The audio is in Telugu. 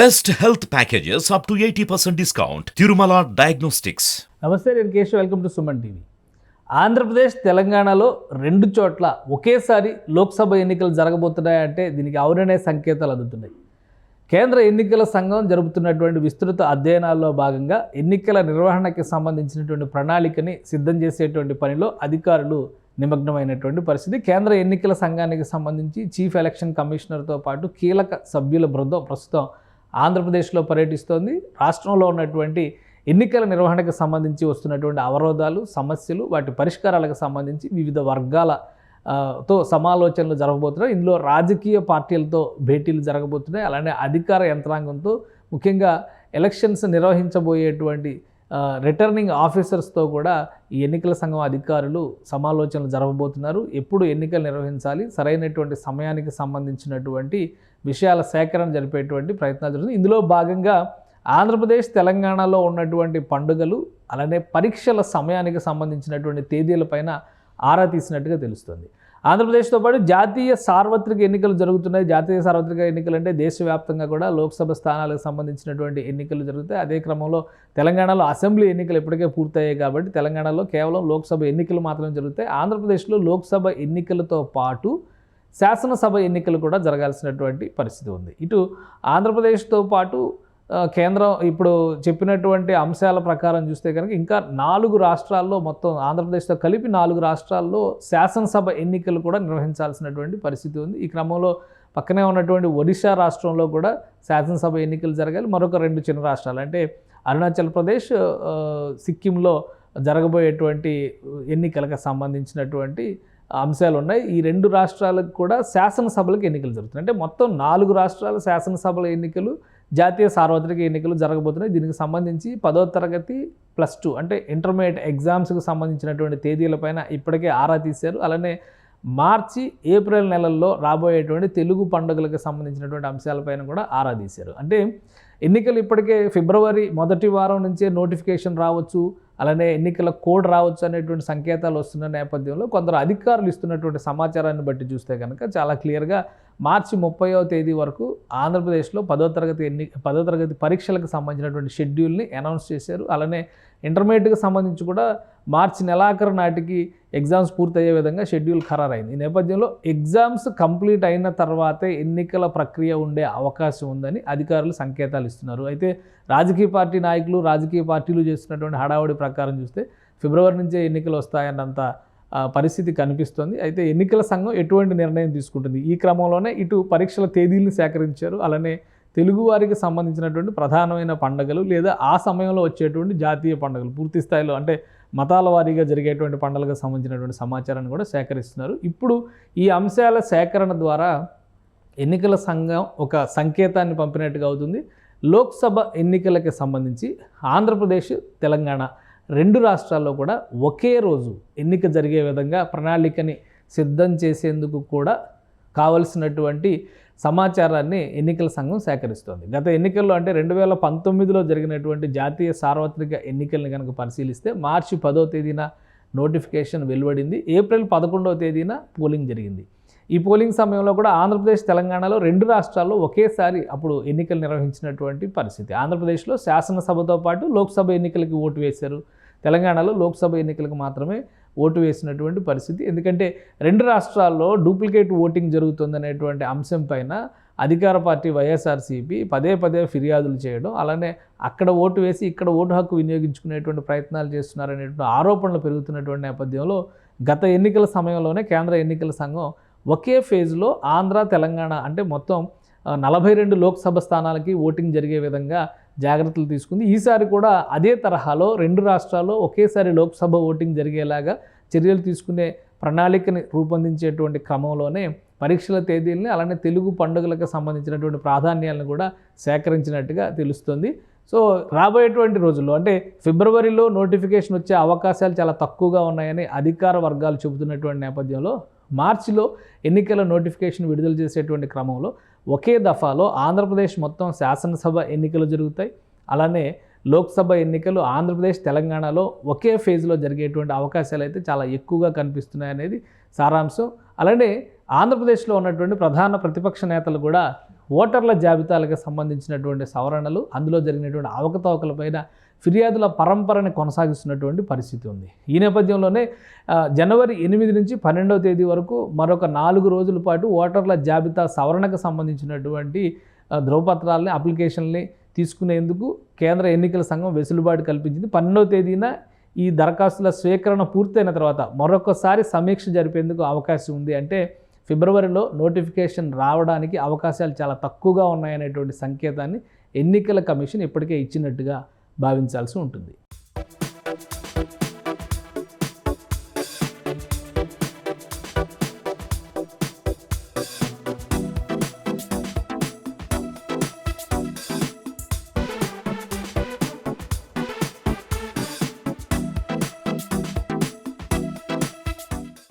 Best health packages up to eighty percent discount Tirumala diagnostics నమస్తే నేను Keshav. Welcome to Suman TV Andhra Pradesh తెలంగాణలో రెండు చోట్ల ఒకేసారి లోక్సభ ఎన్నికలు జరగబోతున్నాయంటే దీనికి అవుననే సంకేతాలు అందుతున్నాయి. కేంద్ర ఎన్నికల సంఘం జరుపుతున్నటువంటి విస్తృత అధ్యయనాల్లో భాగంగా ఎన్నికల నిర్వహణకి సంబంధించినటువంటి ప్రణాళికని సిద్ధం చేసేటువంటి పనిలో అధికారులు నిమగ్నమైనటువంటి పరిస్థితి. కేంద్ర ఎన్నికల సంఘానికి సంబంధించి చీఫ్ ఎలక్షన్ కమిషనర్తో పాటు కీలక సభ్యుల బృందం ప్రస్తుతం ఆంధ్రప్రదేశ్లో పర్యటిస్తోంది. రాష్ట్రంలో ఉన్నటువంటి ఎన్నికల నిర్వహణకు సంబంధించి వస్తున్నటువంటి అవరోధాలు సమస్యలు వాటి పరిష్కారాలకు సంబంధించి వివిధ వర్గాల తో సమాలోచనలు జరగబోతున్నాయి. ఇందులో రాజకీయ పార్టీలతో భేటీలు జరగబోతున్నాయి. అలానే అధికార యంత్రాంగంతో ముఖ్యంగా ఎలక్షన్స్ నిర్వహించబోయేటువంటి రిటర్నింగ్ ఆఫీసర్స్తో కూడా ఈ ఎన్నికల సంఘం అధికారులు సమాలోచనలు జరగబోతున్నారు ఎప్పుడు ఎన్నికలు నిర్వహించాలి సరైనటువంటి సమయానికి సంబంధించినటువంటి విషయాల సేకరణ జరిపేటువంటి ప్రయత్నాలు జరుగుతుంది ఇందులో భాగంగా ఆంధ్రప్రదేశ్ తెలంగాణలో ఉన్నటువంటి పండుగలు అలానే పరీక్షల సమయానికి సంబంధించినటువంటి తేదీలపైన ఆరా తీసినట్టుగా తెలుస్తుంది. ఆంధ్రప్రదేశ్తో పాటు జాతీయ సార్వత్రిక ఎన్నికలు జరుగుతున్నాయి. జాతీయ సార్వత్రిక ఎన్నికలు అంటే దేశవ్యాప్తంగా కూడా లోక్సభ స్థానాలకు సంబంధించినటువంటి ఎన్నికలు జరుగుతాయి. అదే క్రమంలో తెలంగాణలో అసెంబ్లీ ఎన్నికలు ఇప్పటికే పూర్తయ్యాయి కాబట్టి తెలంగాణలో కేవలం లోక్సభ ఎన్నికలు మాత్రమే జరుగుతాయి. ఆంధ్రప్రదేశ్లో లోక్సభ ఎన్నికలతో పాటు శాసనసభ ఎన్నికలు కూడా జరగాల్సినటువంటి పరిస్థితి ఉంది. ఇటు ఆంధ్రప్రదేశ్తో పాటు కేంద్రం ఇప్పుడు చెప్పినటువంటి అంశాల ప్రకారం చూస్తే కనుక ఇంకా నాలుగు రాష్ట్రాల్లో మొత్తం ఆంధ్రప్రదేశ్తో కలిపి నాలుగు రాష్ట్రాల్లో శాసనసభ ఎన్నికలు కూడా నిర్వహించాల్సినటువంటి పరిస్థితి ఉంది. ఈ క్రమంలో పక్కనే ఉన్నటువంటి ఒడిశా రాష్ట్రంలో కూడా శాసనసభ ఎన్నికలు జరగాలి. మరొక రెండు చిన్న రాష్ట్రాలు అంటే అరుణాచల్ ప్రదేశ్ సిక్కింలో జరగబోయేటువంటి ఎన్నికలకు సంబంధించినటువంటి అంశాలు ఉన్నాయి. ఈ రెండు రాష్ట్రాలకు కూడా శాసనసభలకు ఎన్నికలు జరుగుతున్నాయి. అంటే మొత్తం నాలుగు రాష్ట్రాల శాసనసభల ఎన్నికలు జాతీయ సార్వత్రిక ఎన్నికలు జరగబోతున్నాయి. దీనికి సంబంధించి పదో తరగతి ప్లస్ టూ అంటే ఇంటర్మీడియట్ ఎగ్జామ్స్కి సంబంధించినటువంటి తేదీలపైన ఇప్పటికే ఆరా తీశారు. అలానే మార్చి ఏప్రిల్ నెలల్లో రాబోయేటువంటి తెలుగు పండుగలకు సంబంధించినటువంటి అంశాలపైన కూడా ఆరా తీశారు. అంటే ఎన్నికలు ఇప్పటికే ఫిబ్రవరి మొదటి వారం నుంచే నోటిఫికేషన్ రావచ్చు అలానే ఎన్నికల కోడ్ రావచ్చు అనేటువంటి సంకేతాలు వస్తున్న నేపథ్యంలో కొందరు అధికారులు ఇస్తున్నటువంటి సమాచారాన్ని బట్టి చూస్తే కనుక చాలా క్లియర్గా మార్చి ముప్పైవ తేదీ వరకు ఆంధ్రప్రదేశ్లో పదో తరగతి ఎన్ని పదో తరగతి పరీక్షలకు సంబంధించినటువంటి షెడ్యూల్ని అనౌన్స్ చేశారు. అలానే ఇంటర్మీడియట్కి సంబంధించి కూడా మార్చి నెలాఖరు నాటికి ఎగ్జామ్స్ పూర్తయ్యే విధంగా షెడ్యూల్ ఖరారైంది. ఈ నేపథ్యంలో ఎగ్జామ్స్ కంప్లీట్ అయిన తర్వాతే ఎన్నికల ప్రక్రియ ఉండే అవకాశం ఉందని అధికారులు సంకేతాలు ఇస్తున్నారు. అయితే రాజకీయ పార్టీ నాయకులు రాజకీయ పార్టీలు చేస్తున్నటువంటి హడావుడి ప్రకారం చూస్తే ఫిబ్రవరి నుంచే ఎన్నికలు వస్తాయన్నంత పరిస్థితి కనిపిస్తుంది. అయితే ఎన్నికల సంఘం ఎటువంటి నిర్ణయం తీసుకుంటుంది? ఈ క్రమంలోనే ఇటు పరీక్షల తేదీలను సేకరించారు. అలానే తెలుగువారికి సంబంధించినటువంటి ప్రధానమైన పండుగలు లేదా ఆ సమయంలో వచ్చేటువంటి జాతీయ పండుగలు పూర్తి స్థాయిలో అంటే మతాల వారీగా జరిగేటువంటి పండుగలకు సంబంధించినటువంటి సమాచారాన్ని కూడా సేకరిస్తున్నారు. ఇప్పుడు ఈ అంశాల సేకరణ ద్వారా ఎన్నికల సంఘం ఒక సంకేతాన్ని పంపినట్టుగా అవుతుంది. లోక్సభ ఎన్నికలకి సంబంధించి ఆంధ్రప్రదేశ్ తెలంగాణ రెండు రాష్ట్రాల్లో కూడా ఒకే రోజు ఎన్నిక జరిగే విధంగా ప్రణాళికని సిద్ధం చేసేందుకు కూడా కావలసినటువంటి సమాచారాన్ని ఎన్నికల సంఘం సేకరిస్తోంది. గత ఎన్నికల్లో అంటే రెండు వేల పంతొమ్మిదిలో జరిగినటువంటి జాతీయ సార్వత్రిక ఎన్నికల్ని కనుక పరిశీలిస్తే మార్చి పదో తేదీన నోటిఫికేషన్ వెలువడింది. ఏప్రిల్ పదకొండవ తేదీన పోలింగ్ జరిగింది. ఈ పోలింగ్ సమయంలో కూడా ఆంధ్రప్రదేశ్ తెలంగాణలో రెండు రాష్ట్రాల్లో ఒకేసారి అప్పుడు ఎన్నికలు నిర్వహించినటువంటి పరిస్థితి. ఆంధ్రప్రదేశ్లో శాసనసభతో పాటు లోక్సభ ఎన్నికలకి ఓటు వేశారు తెలంగాణలో లోక్సభ ఎన్నికలకు మాత్రమే ఓటు వేసినటువంటి పరిస్థితి. ఎందుకంటే రెండు రాష్ట్రాల్లో డూప్లికేట్ ఓటింగ్ జరుగుతుందనేటువంటి అంశం పైన అధికార పార్టీ వైఎస్ఆర్సీపీ పదే పదే ఫిర్యాదులు చేయడం అలానే అక్కడ ఓటు వేసి ఇక్కడ ఓటు హక్కు వినియోగించుకునేటువంటి ప్రయత్నాలు చేస్తున్నారనేటువంటి ఆరోపణలు పెరుగుతున్నటువంటి నేపథ్యంలో గత ఎన్నికల సమయంలోనే కేంద్ర ఎన్నికల సంఘం ఒకే ఫేజ్లో ఆంధ్ర తెలంగాణ అంటే మొత్తం నలభై రెండు లోక్సభ స్థానాలకి ఓటింగ్ జరిగే విధంగా జాగ్రత్తలు తీసుకుంది. ఈసారి కూడా అదే తరహాలో రెండు రాష్ట్రాల్లో ఒకేసారి లోక్సభ ఓటింగ్ జరిగేలాగా చర్యలు తీసుకునే ప్రణాళికని రూపొందించేటువంటి క్రమంలోనే పరీక్షల తేదీలని అలానే తెలుగు పండుగలకు సంబంధించినటువంటి ప్రాధాన్యాలను కూడా సేకరించినట్టుగా తెలుస్తుంది. సో రాబోయేటువంటి రోజుల్లో అంటే ఫిబ్రవరిలో నోటిఫికేషన్ వచ్చే అవకాశాలు చాలా తక్కువగా ఉన్నాయని అధికార వర్గాలు చెబుతున్నటువంటి నేపథ్యంలో మార్చిలో ఎన్నికల నోటిఫికేషన్ విడుదల చేసేటువంటి క్రమంలో ఒకే దఫాలో ఆంధ్రప్రదేశ్ మొత్తం శాసనసభ ఎన్నికలు జరుగుతాయి. అలానే లోక్సభ ఎన్నికలు ఆంధ్రప్రదేశ్ తెలంగాణలో ఒకే ఫేజ్లో జరిగేటువంటి అవకాశాలు అయితే చాలా ఎక్కువగా కనిపిస్తున్నాయి అనేది సారాంశం. అలానే ఆంధ్రప్రదేశ్లో ఉన్నటువంటి ప్రధాన ప్రతిపక్ష నేతలు కూడా ఓటర్ల జాబితాలకు సంబంధించినటువంటి సవరణలు అందులో జరిగినటువంటి అవకతవకలపైన ఫిర్యాదుల పరంపరని కొనసాగిస్తున్నటువంటి పరిస్థితి ఉంది. ఈ నేపథ్యంలోనే జనవరి ఎనిమిది నుంచి పన్నెండవ తేదీ వరకు మరొక నాలుగు రోజుల పాటు ఓటర్ల జాబితా సవరణకు సంబంధించినటువంటి ధ్రువపత్రాలని అప్లికేషన్ని తీసుకునేందుకు కేంద్ర ఎన్నికల సంఘం వెసులుబాటు కల్పించింది. పన్నెండవ తేదీన ఈ దరఖాస్తుల స్వీకరణ పూర్తయిన తర్వాత మరొకసారి సమీక్ష జరిపేందుకు అవకాశం ఉంది. అంటే ఫిబ్రవరిలో నోటిఫికేషన్ రావడానికి అవకాశాలు చాలా తక్కువగా ఉన్నాయనేటువంటి సంకేతాన్ని ఎన్నికల కమిషన్ ఇప్పటికే ఇచ్చినట్టుగా భావించాల్సి ఉంటుంది.